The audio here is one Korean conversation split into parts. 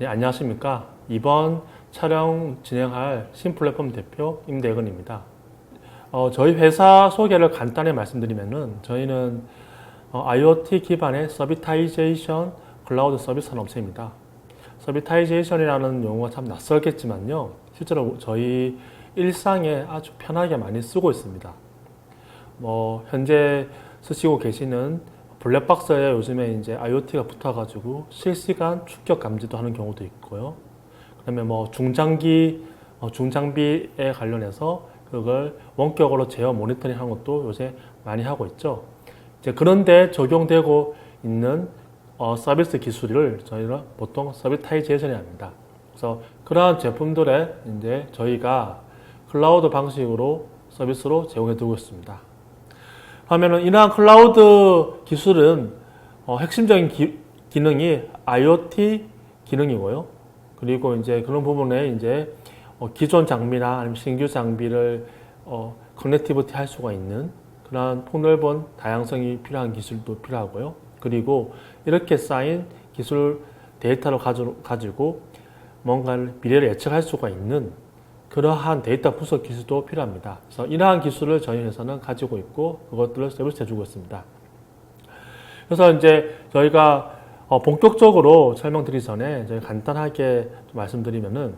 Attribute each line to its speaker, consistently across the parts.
Speaker 1: 네, 안녕하십니까. 이번 촬영 진행할 신플랫폼 대표 임대건입니다. 어, 저희 회사 소개를 간단히 말씀드리면은 저희는 어, IoT 기반의 서비타이제이션 클라우드 서비스 산업체입니다. 서비타이제이션이라는 용어가 참 낯설겠지만요. 실제로 저희 일상에 아주 편하게 많이 쓰고 있습니다. 뭐 현재 쓰시고 계시는 블랙박스에 요즘에 이제 IoT가 붙어가지고 실시간 충격 감지도 하는 경우도 있고요. 그다음에 뭐 중장기 어, 중장비에 관련해서 그걸 원격으로 제어 모니터링 하는 것도 요새 많이 하고 있죠. 이제 그런데 적용되고 있는 어, 서비스 기술을 저희는 보통 서비타이제이션이 합니다. 그래서 그러한 제품들에 이제 저희가 클라우드 방식으로 서비스로 제공해 두고 있습니다. 하면은 이러한 클라우드 기술은 어, 핵심적인 기, 기능이 IoT 기능이고요. 그리고 이제 그런 부분에 이제 어, 기존 장비나 아니면 신규 장비를 어, 커넥티비티 할 수가 있는 그러한 폭넓은 다양성이 필요한 기술도 필요하고요. 그리고 이렇게 쌓인 기술 데이터를 가지고 뭔가를 미래를 예측할 수가 있는 그러한 데이터 분석 기술도 필요합니다. 그래서 이러한 기술을 저희 회사는 가지고 있고 그것들을 서비스 해 주고 있습니다. 그래서 이제 저희가 어, 본격적으로 설명드리기 전에 저희 간단하게 좀 말씀드리면은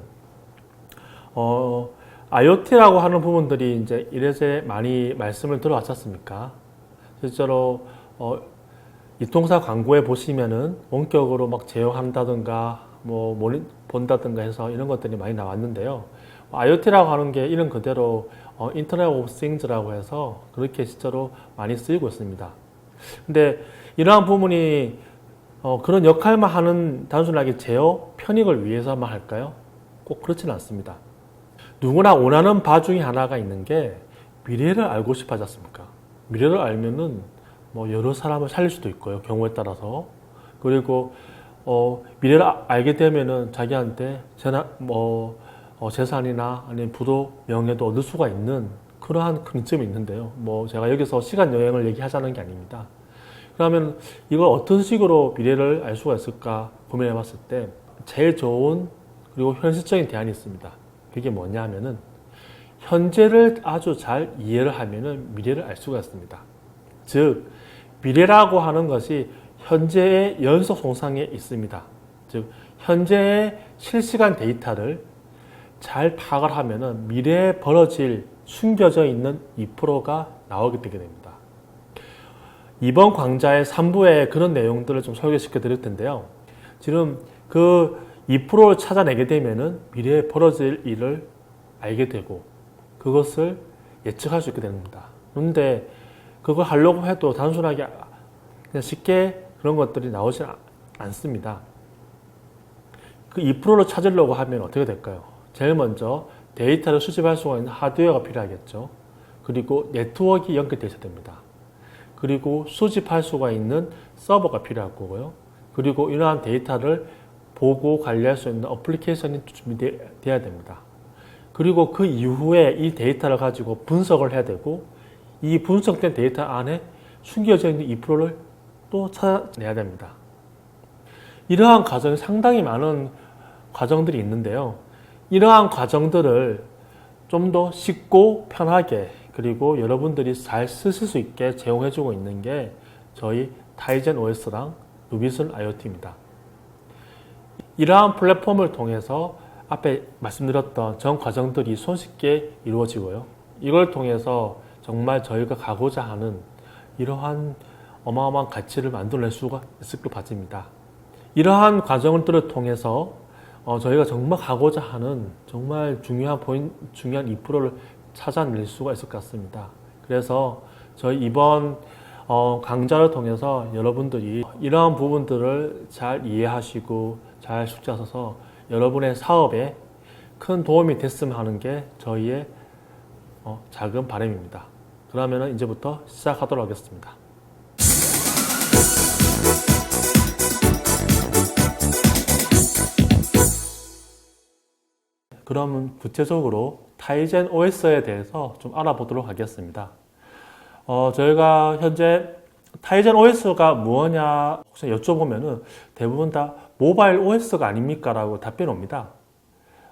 Speaker 1: 어, IoT라고 하는 부분들이 이제 이래저래 많이 말씀을 들어왔었습니까? 실제로 어, 이통사 광고에 보시면은 원격으로 막 제어한다든가 뭐 본다든가 해서 이런 것들이 많이 나왔는데요. IoT라고 하는 게 이름 그대로 어, 인터넷 오브 싱즈라고 해서 그렇게 실제로 많이 쓰이고 있습니다. 근데 이러한 부분이 어, 그런 역할만 하는 단순하게 제어 편익을 위해서만 할까요? 꼭 그렇지는 않습니다. 누구나 원하는 바 중에 하나가 있는 게 미래를 알고 싶어 하지 않습니까? 미래를 알면은 뭐 여러 사람을 살릴 수도 있고요. 경우에 따라서. 그리고 어, 미래를 아- 알게 되면은 자기한테 재나, 뭐, 어, 재산이나 아니면 부도 명예도 얻을 수가 있는 그러한 큰 이점이 있는데요. 뭐 제가 여기서 시간 여행을 얘기하자는 게 아닙니다. 그러면 이걸 어떤 식으로 미래를 알 수가 있을까 고민해 봤을 때 제일 좋은 그리고 현실적인 대안이 있습니다. 그게 뭐냐 하면은 현재를 아주 잘 이해를 하면은 미래를 알 수가 있습니다. 즉, 미래라고 하는 것이 현재의 연속 송상에 있습니다. 즉, 현재의 실시간 데이터를 잘 파악을 하면은 미래에 벌어질 숨겨져 있는 2%가 나오게 되게 됩니다. 이번 강좌의 3부에 그런 내용들을 좀 소개시켜 드릴 텐데요. 지금 그 2%를 찾아내게 되면은 미래에 벌어질 일을 알게 되고 그것을 예측할 수 있게 됩니다. 그런데 그걸 하려고 해도 단순하게 그냥 쉽게 그런 것들이 나오지 않습니다. 그 2%를 찾으려고 하면 어떻게 될까요? 제일 먼저 데이터를 수집할 수가 있는 하드웨어가 필요하겠죠. 그리고 네트워크가 연결되어 있어야 됩니다. 그리고 수집할 수가 있는 서버가 필요할 거고요. 그리고 이러한 데이터를 보고 관리할 수 있는 어플리케이션이 준비되어야 됩니다. 그리고 그 이후에 이 데이터를 가지고 분석을 해야 되고 이 분석된 데이터 안에 숨겨져 있는 2%를 또 찾아내야 됩니다. 이러한 과정이 상당히 많은 과정들이 있는데요. 이러한 과정들을 좀 더 쉽고 편하게 그리고 여러분들이 잘 쓰실 수 있게 제공해주고 있는 게 저희 타이젠 OS랑 누비슨 IoT입니다. 이러한 플랫폼을 통해서 앞에 말씀드렸던 전 과정들이 손쉽게 이루어지고요. 이걸 통해서 정말 저희가 가고자 하는 이러한 어마어마한 가치를 만들어낼 수가 있을 것 같습니다. 이러한 과정들을 통해서 어, 저희가 정말 가고자 하는 정말 중요한 포인 중요한 2%를 찾아낼 수가 있을 것 같습니다. 그래서 저희 이번 어, 강좌를 통해서 여러분들이 이러한 부분들을 잘 이해하시고 잘 숙지하셔서 여러분의 사업에 큰 도움이 됐으면 하는 게 저희의 어, 작은 바람입니다. 그러면 이제부터 시작하도록 하겠습니다. 그러면 구체적으로 타이젠 OS에 대해서 좀 알아보도록 하겠습니다. 어, 저희가 현재 타이젠 OS가 무엇냐 혹시 여쭤보면은 대부분 다 모바일 OS가 아닙니까? 라고 답변 옵니다.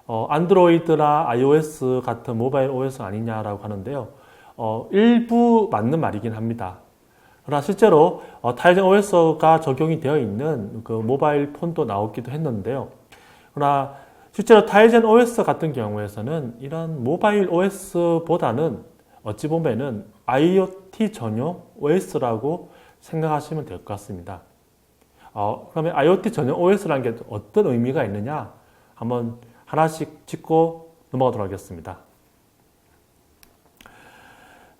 Speaker 1: 어, 안드로이드나 iOS 같은 모바일 OS 아니냐라고 하는데요. 어, 일부 맞는 말이긴 합니다. 그러나 실제로 어, 타이젠 OS가 적용이 되어 있는 그 모바일 폰도 나오기도 했는데요. 그러나 실제로 타이젠 OS 같은 경우에서는 이런 모바일 OS보다는 어찌 보면은 IoT 전용 OS라고 생각하시면 될 것 같습니다. 어, 그러면 IoT 전용 OS라는 게 어떤 의미가 있느냐? 한번 하나씩 짚고 넘어가도록 하겠습니다.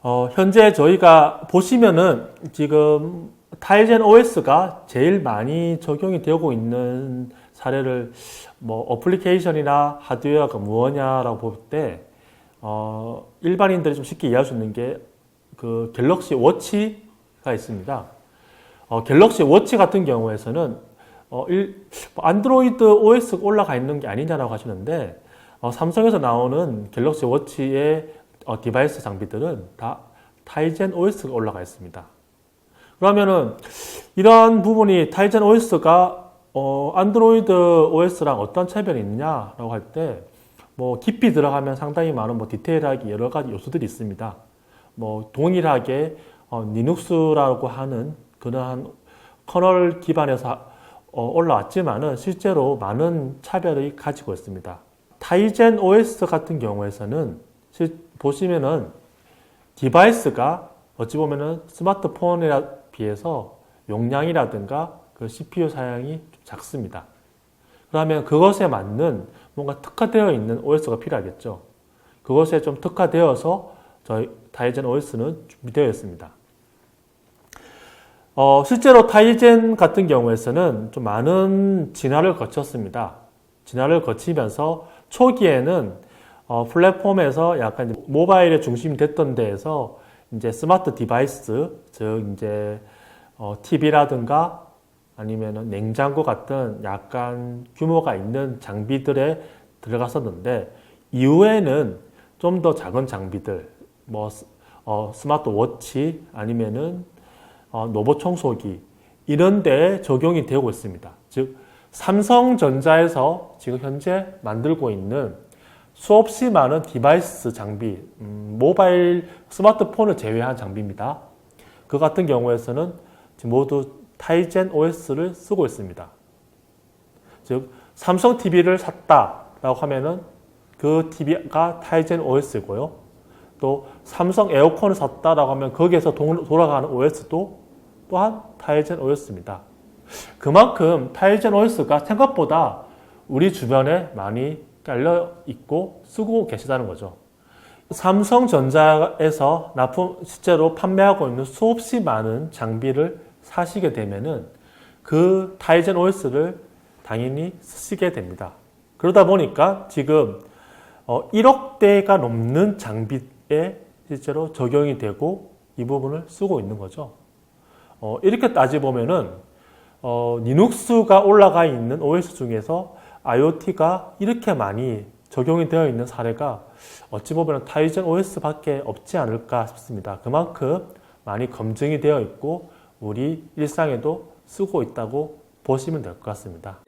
Speaker 1: 어, 현재 저희가 보시면은 지금 타이젠 OS가 제일 많이 적용이 되고 있는 사례를 뭐 어플리케이션이나 하드웨어가 무엇냐라고 볼 때 어, 일반인들이 좀 쉽게 이해할 수 있는 게 그 갤럭시 워치가 있습니다. 어, 갤럭시 워치 같은 경우에서는 어, 일, 안드로이드 OS가 올라가 있는 게 아니냐라고 하시는데 어, 삼성에서 나오는 갤럭시 워치의 어, 디바이스 장비들은 다 타이젠 OS가 올라가 있습니다. 그러면은 이런 부분이 타이젠 OS가 어, 안드로이드 OS랑 어떤 차별이 있느냐라고 할 때 뭐 깊이 들어가면 상당히 많은 뭐 디테일하게 여러 가지 요소들이 있습니다. 뭐 동일하게 어, 리눅스라고 하는 그러한 커널 기반에서 어, 올라왔지만은 실제로 많은 차별을 가지고 있습니다. 타이젠 OS 같은 경우에서는 실, 보시면은 디바이스가 어찌 보면은 스마트폰에 비해서 용량이라든가 그 CPU 사양이 좀 작습니다. 그러면 그것에 맞는 뭔가 특화되어 있는 OS가 필요하겠죠. 그것에 좀 특화되어서 저희 타이젠 OS는 준비되어 있습니다. 어, 실제로 타이젠 같은 경우에서는 좀 많은 진화를 거쳤습니다. 진화를 거치면서 초기에는 어, 플랫폼에서 약간 이제 모바일에 중심이 됐던 데에서 이제 스마트 디바이스, 즉 이제 어, TV라든가 아니면 냉장고 같은 약간 규모가 있는 장비들에 들어갔었는데 이후에는 좀 더 작은 장비들, 뭐 어, 스마트 워치 아니면은 어, 로봇 청소기 이런 데에 적용이 되고 있습니다. 즉 삼성전자에서 지금 현재 만들고 있는 수없이 많은 디바이스 장비, 음, 모바일 스마트폰을 제외한 장비입니다. 그 같은 경우에서는 모두 타이젠 OS를 쓰고 있습니다. 즉 삼성 TV를 샀다라고 하면은 그 TV가 타이젠 OS고요. 또 삼성 에어컨을 샀다라고 하면 거기에서 돌아가는 OS도 또한 타이젠 OS입니다. 그만큼 타이젠 OS가 생각보다 우리 주변에 많이 깔려 있고 쓰고 계시다는 거죠. 삼성전자에서 납품 실제로 판매하고 있는 수없이 많은 장비를 사시게 되면은 그 타이젠 OS를 당연히 쓰시게 됩니다. 그러다 보니까 지금 1억 대가 넘는 장비에 실제로 적용이 되고 이 부분을 쓰고 있는 거죠. 어, 이렇게 따지보면은 어, 리눅스가 올라가 있는 OS 중에서 IoT가 이렇게 많이 적용이 되어 있는 사례가 어찌 보면 타이젠 OS밖에 없지 않을까 싶습니다. 그만큼 많이 검증이 되어 있고 우리 일상에도 쓰고 있다고 보시면 될 것 같습니다.